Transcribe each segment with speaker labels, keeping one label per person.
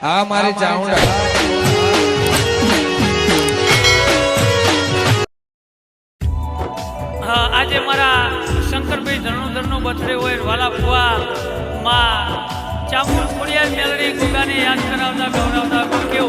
Speaker 1: આ મારી ચાઉંડા
Speaker 2: હા આજે મારા શંકરભાઈ ધરણોધરનો બર્થડે હોય વાલા ફુવા માં ચામુર ખોડિયાર મેલડી ગુગાને યાદ કરાવતા ગૌરવતા કેવું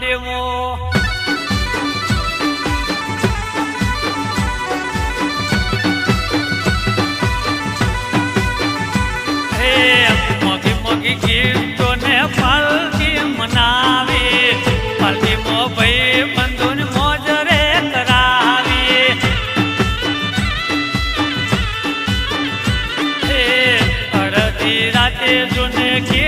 Speaker 2: બડેમો હે મોગી મોગી ગીતો ને પાલકી મનાવી પાલકી મો ભાઈ બંધુ ને મોજ કરાવી. હે અડધી રાતે જોને કે